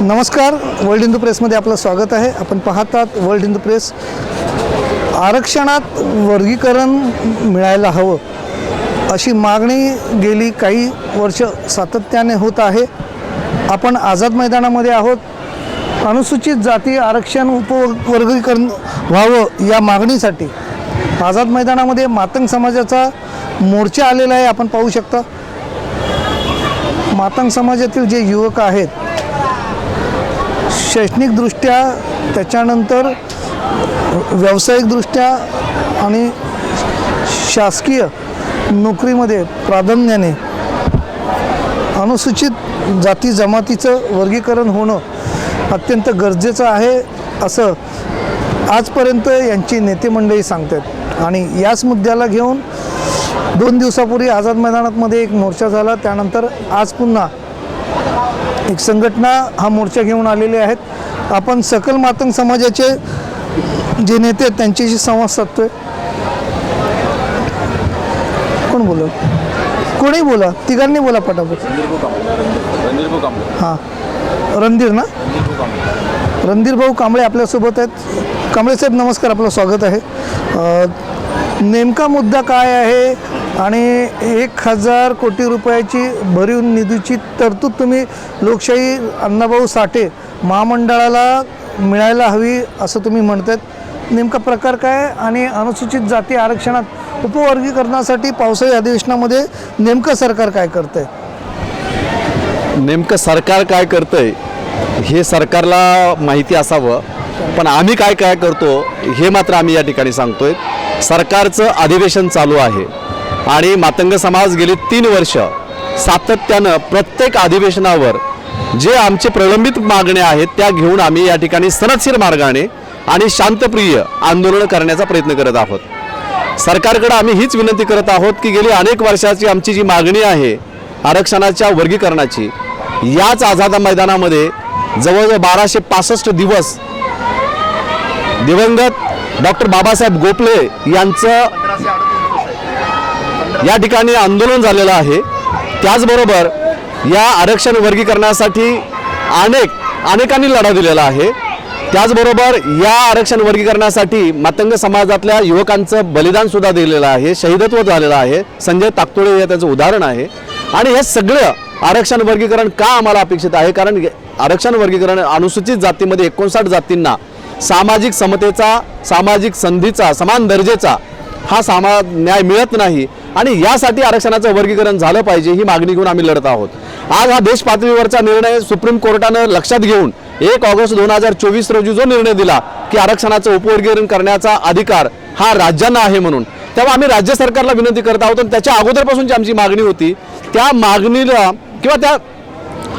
नमस्कार वर्ल्ड हिंदू प्रेसमध्ये आपलं स्वागत आहे. आपण पाहतात वर्ल्ड हिंदू प्रेस आरक्षणात वर्गीकरण मिळायला हवं अशी मागणी गेली काही वर्ष सातत्याने होत आहे. आपण आझाद मैदानामध्ये आहोत. अनुसूचित जाती आरक्षण उपवर्गीकरण व्हावं या मागणीसाठी आझाद मैदानामध्ये मातंग समाजाचा मोर्चा आलेला आहे. आपण पाहू शकता. मातंग समाजातील जे युवक आहेत शैक्षणिकदृष्ट्या त्याच्यानंतर व्यावसायिकदृष्ट्या आणि शासकीय नोकरीमध्ये प्राधान्याने अनुसूचित जाती जमातीचं वर्गीकरण होणं अत्यंत गरजेचं आहे असं आजपर्यंत यांची नेते मंडळी सांगतात. आणि याच मुद्द्याला घेऊन दोन दिवसापूर्वी आझाद मैदानातमध्ये एक मोर्चा झाला त्यानंतर आज पुन्हा एक संघटना हा मोर्चा घेऊन आलेले आहेत. आपण सकल मातंग समाजाचे जे नेते आहेत त्यांच्याशी संवाद साधतोय. कोण बोल कोणी बोला. तिघांनी बोला पटापट. हां. रणधीर ना? रणधीर भाऊ कांबळे आपल्यासोबत आहेत. कांबळे साहेब नमस्कार. आपलं स्वागत आहे. नेमका मुद्दा काय आहे? आणि एक हजार कोटी रुपयाची भरीव निधीची तरतूद तुम्ही लोकशाही अण्णाभाऊ साठे महामंडळाला मिळायला हवी असं तुम्ही म्हणतात नेमका प्रकार काय आणि अनुसूचित जाती आरक्षणात उपवर्गीकरणासाठी पावसाळी अधिवेशनामध्ये नेमकं सरकार काय करतंय? नेमकं सरकार काय करतंय हे सरकारला माहिती असावं. पण आम्ही काय काय करतो हे मात्र आम्ही या ठिकाणी सांगतोय. सरकारचं अधिवेशन चालू आहे. आणि मातंग समाज गेली तीन वर्ष सातत्यानं प्रत्येक अधिवेशनावर जे आमचे प्रलंबित मागण्या आहेत त्या घेऊन आम्ही या ठिकाणी सनदशीर मार्गाने आणि शांतप्रिय आंदोलन करण्याचा प्रयत्न करत आहोत. सरकारकडे आम्ही हीच विनंती करत आहोत की गेली अनेक वर्षाची आमची जी मागणी आहे आरक्षणाच्या वर्गीकरणाची याच आझादा मैदानामध्ये जवळजवळ बाराशे पासष्ट दिवस दिवंगत डॉक्टर बाबासाहेब गोपले यांचं या ठिकाणी आंदोलन झालेलं आहे. त्याचबरोबर या आरक्षण वर्गीकरणासाठी अनेक अनेकांनी लढा दिलेला आहे. त्याचबरोबर या आरक्षण वर्गीकरणासाठी मातंग समाजातल्या युवकांचं बलिदानसुद्धा दिलेलं आहे शहीदत्व झालेलं आहे. संजय ताकतोडे हे त्याचं उदाहरण आहे. आणि हे सगळं आरक्षण वर्गीकरण का आम्हाला अपेक्षित आहे? कारण आरक्षण वर्गीकरण अनुसूचित जातीमध्ये एकोणसाठ जातींना सामाजिक समतेचा सामाजिक संधीचा समान दर्जेचा हा सामा न्याय मिळत नाही. आणि यासाठी आरक्षणाचं वर्गीकरण झालं पाहिजे ही मागणी घेऊन आम्ही लढत आहोत. आज हा देश पातळीवरचा निर्णय सुप्रीम कोर्टानं लक्षात घेऊन एक ऑगस्ट दोन हजार चोवीस रोजी जो निर्णय दिला की आरक्षणाचं उपवर्गीकरण करण्याचा अधिकार हा राज्यांना आहे म्हणून तेव्हा आम्ही राज्य सरकारला विनंती करत आहोत आणि त्याच्या अगोदरपासूनची आमची मागणी होती त्या मागणीला किंवा त्या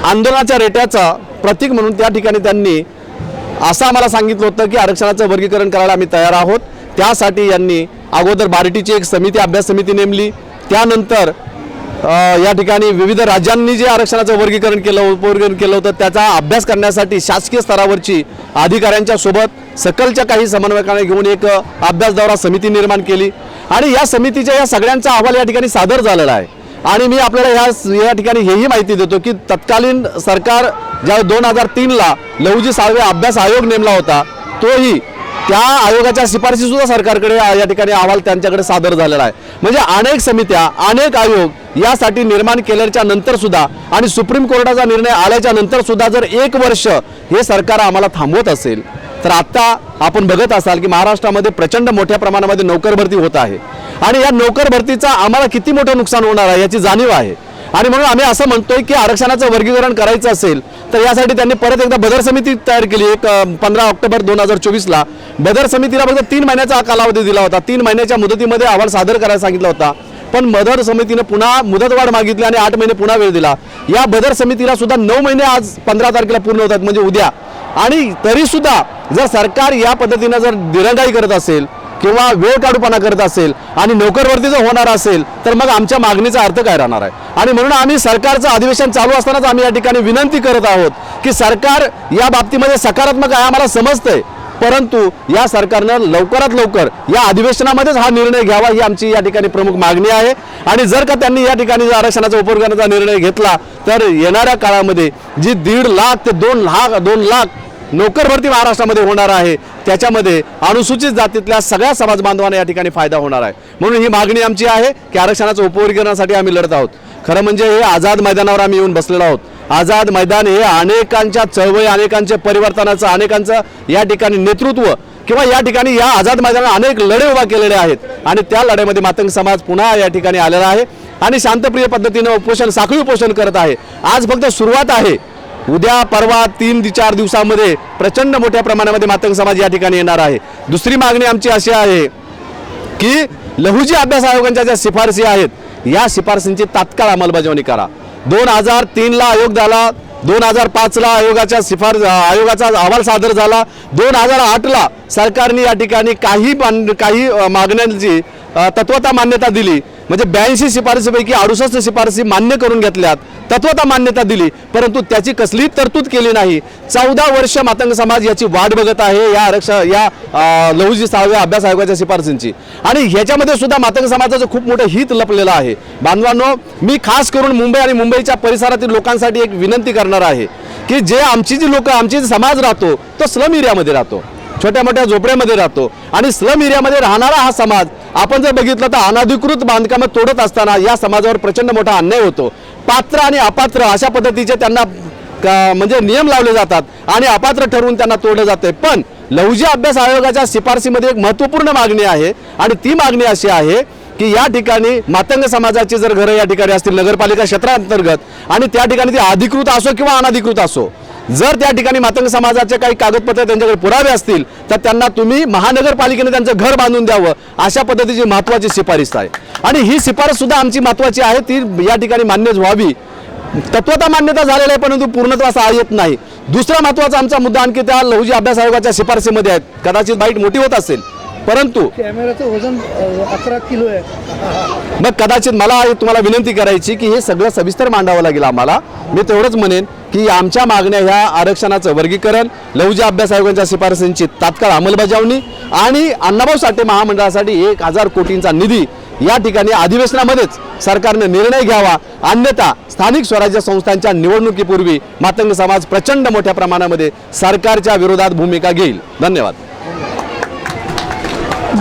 आंदोलनाच्या रेट्याचा प्रतीक म्हणून त्या ठिकाणी त्यांनी असं आम्हाला सांगितलं होतं की आरक्षणाचं वर्गीकरण करायला आम्ही तयार आहोत. त्यासाठी यांनी अगोदर बार्टीची एक समिती अभ्यास समिती नेमली. त्यानंतर या ठिकाणी विविध राज्यांनी जे आरक्षणाचं वर्गीकरण केलं उपवर्गीकरण केलं होतं त्याचा अभ्यास करण्यासाठी शासकीय स्तरावरची अधिकाऱ्यांच्या सोबत सकलच्या काही समन्वयकांना घेऊन एक अभ्यास दौरा समिती निर्माण केली. आणि या समितीच्या या सगळ्यांचा अहवाल या ठिकाणी सादर झालेला आहे. आणि मी आपल्याला ह्या या ठिकाणी हेही माहिती देतो की तत्कालीन सरकार ज्या दोन हजार तीनला लहुजी साळवे अभ्यास आयोग नेमला होता तोही त्या आयोगाच्या शिफारशी सुद्धा सरकारकडे या ठिकाणी अहवाल त्यांच्याकडे सादर झालेला आहे. म्हणजे अनेक समित्या अनेक आयोग यासाठी निर्माण केल्याच्यानंतर सुद्धा आणि सुप्रीम कोर्टाचा निर्णय आल्याच्यानंतर सुद्धा जर एक वर्ष हे सरकार आम्हाला थांबवत असेल तर आत्ता आपण बघत असाल की महाराष्ट्रामध्ये प्रचंड मोठ्या प्रमाणामध्ये नोकर भरती होत आहे. आणि या नोकर भरतीचा आम्हाला किती मोठं नुकसान होणार आहे याची जाणीव आहे. आणि म्हणून आम्ही असं म्हणतोय की आरक्षणाचं वर्गीकरण करायचं असेल तर यासाठी त्यांनी परत एकदा बदर समिती तयार केली. एक पंधरा ऑक्टोबर दोन हजार चोवीसला बदर समितीला फक्त तीन महिन्याचा कालावधी दिला होता. तीन महिन्याच्या मुदतीमध्ये अहवाल सादर करायला सांगितला होता. पण बदर समितीनं पुन्हा मुदतवाढ मागितली आणि आठ महिने पुन्हा वेळ दिला. या बदर समितीला सुद्धा नऊ महिने आज पंधरा तारखेला पूर्ण होतात म्हणजे उद्या. आणि तरीसुद्धा जर सरकार या पद्धतीनं जर दिरंगाई करत असेल किंवा वेळ काढूपणा करत असेल आणि नोकरवर्ती जर होणार असेल तर मग आमच्या मागणीचा अर्थ काय राहणार आहे? आणि म्हणून आम्ही सरकारचं अधिवेशन चालू असतानाच आम्ही या ठिकाणी विनंती करत आहोत की सरकार या बाबतीमध्ये सकारात्मक आहे आम्हाला समजतंय. परंतु या सरकारनं लवकरात लवकर या अधिवेशनामध्येच हा निर्णय घ्यावा ही आमची या ठिकाणी प्रमुख मागणी आहे. आणि जर का त्यांनी या ठिकाणी जर आरक्षणाचा उपयोग करण्याचा निर्णय घेतला तर येणाऱ्या काळामध्ये जी दीड लाख ते दोन लाख दोन लाख नोकर भरती महाराष्ट्रामध्ये होणार आहे. त्याच्यामध्ये अनुसूचित जातीतल्या सगळ्या समाज बांधवांना या ठिकाणी फायदा होणार आहे. म्हणून ही मागणी आमची आहे की आरक्षणाचं उपवर्गीकरणासाठी आम्ही लढत आहोत. खरं म्हणजे हे आझाद मैदानावर आम्ही येऊन बसलेलो आहोत. आझाद मैदान हे अनेकांच्या चळवळी अनेकांच्या परिवर्तनाचं अनेकांचं या ठिकाणी नेतृत्व किंवा या ठिकाणी या आझाद मैदानात अनेक लढे उभा केलेले आहेत. आणि त्या लढ्यामध्ये मातंग समाज पुन्हा या ठिकाणी आलेला आहे. आणि शांतप्रिय पद्धतीनं उपोषण साखळी उपोषण करत आहे. आज फक्त सुरुवात आहे. उद्या परवा तीन ते चार दिवसामध्ये प्रचंड मोठ्या प्रमाणामध्ये मातंग समाज या ठिकाणी येणार आहे. दुसरी मागणी आमची अशी आहे की लहुजी अभ्यास आयोगांच्या ज्या शिफारसी आहेत या शिफारसींची तात्काळ अंमलबजावणी करा. दोन हजार तीनला आयोग झाला दोन हजार पाचला आयोगाच्या शिफार आयोगाचा अहवाल सादर झाला दोन हजार आठला सरकारने या ठिकाणी काही काही मागण्यांची तत्वता मान्यता दिली. म्हणजे ब्याऐंशी शिफारसीपैकी अडुसष्ट शिफारसी मान्य करून घेतल्यात. तत्वता मान्यता दिली. परंतु त्याची कसली तरतूद केली नाही. चौदा वर्ष मातंग समाज याची वाट बघत आहे या आरक्षण या लहुजी सहाव्या अभ्यास आयोगाच्या शिफारसींची आणि ह्याच्यामध्ये सुद्धा मातंग समाजाचं खूप मोठं हित लपलेलं आहे. बांधवांनो मी खास करून मुंबई आणि मुंबईच्या परिसरातील लोकांसाठी एक विनंती करणार आहे की जे आमची जी लोक आमची जी समाज राहतो तो स्लम एरियामध्ये राहतो. छोट्या मोठ्या झोपड्यामध्ये राहतो. आणि स्लम एरियामध्ये राहणारा हा समाज आपण जर बघितलं तर अनधिकृत बांधकामं तोडत असताना या समाजावर प्रचंड मोठा अन्याय होतो. पात्र आणि अपात्र अशा पद्धतीचे त्यांना म्हणजे नियम लावले जातात आणि अपात्र ठरवून त्यांना तोडलं जाते. पण लहुजी अभ्यास आयोगाच्या शिफारसीमध्ये एक महत्त्वपूर्ण मागणी आहे आणि ती मागणी अशी आहे की या ठिकाणी मातंग समाजाची जर घरं या ठिकाणी असतील नगरपालिका क्षेत्रांतर्गत आणि त्या ठिकाणी ती अधिकृत असो किंवा अनाधिकृत असो जर त्या ठिकाणी मातंग समाजाचे काही कागदपत्र त्यांच्याकडे पुरावे असतील तर त्यांना तुम्ही महानगरपालिकेने त्यांचं घर बांधून द्यावं अशा पद्धतीची महत्त्वाची शिफारस आहे. आणि ही शिफारस सुद्धा आमची महत्त्वाची आहे ती या ठिकाणी मान्य व्हावी. तत्वता मान्यता झालेला आहे परंतु पूर्णत्वास येत नाही. दुसरा महत्त्वाचा आमचा मुद्दा आणखी त्या लहुजी अभ्यास आयोगाच्या शिफारसीमध्ये आहेत. कदाचित बाईट मोठी होत असेल. परंतु कॅमेराचं वजन अकरा किलो आहे. मग कदाचित मला तुम्हाला विनंती करायची की हे सगळं सविस्तर मांडावं लागेल आम्हाला. मी तेवढंच म्हणेन की आमच्या मागण्या ह्या आरक्षणाचं वर्गीकरण लहुजी अभ्यास आयोगाच्या शिफारसींची तात्काळ अंमलबजावणी आणि अण्णाभाऊ साठे महामंडळासाठी एक हजार कोटींचा निधी या ठिकाणी अधिवेशनामध्येच सरकारने निर्णय घ्यावा. अन्यथा स्थानिक स्वराज्य संस्थांच्या निवडणुकीपूर्वी मातंग समाज प्रचंड मोठ्या प्रमाणामध्ये सरकारच्या विरोधात भूमिका घेईल. धन्यवाद.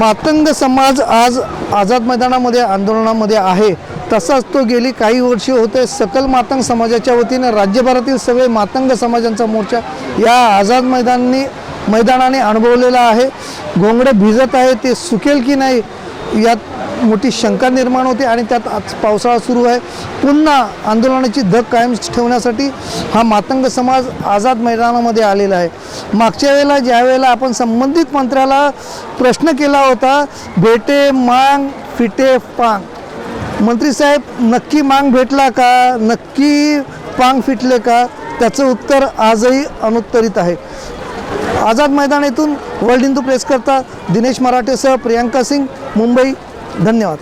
मातंग समाज आज आझाद मैदानामध्ये आंदोलनामध्ये आहे. तसाच तो गेली काही वर्षे होते. सकल मातंग समाजाच्या वतीने राज्यभरातील सगळे मातंग समाजांचा मोर्चा या आझाद मैदानी मैदानाने अनुभवलेला आहे. घोंगडे भिजत आहे ते सुकेल की नाही यात मोठी शंका निर्माण होते आणि त्यात आज पावसाळा सुरू आहे. पुन्हा आंदोलनाची धग कायम ठेवण्यासाठी हा मातंग समाज आझाद मैदानामध्ये आलेला आहे. मागच्या वेळेला ज्या वेळेला आपण संबंधित मंत्र्याला प्रश्न केला होता भेटे मांग फिटे पांग. मंत्री साहेब नक्की मांग भेटला का? नक्की पांग फिटले का? त्याचं उत्तर आजही अनुत्तरित आहे. आझाद मैदान येथून वर्ल्ड हिंदू प्रेस करता दिनेश मराठेसह प्रियांका सिंग मुंबई. धन्यवाद.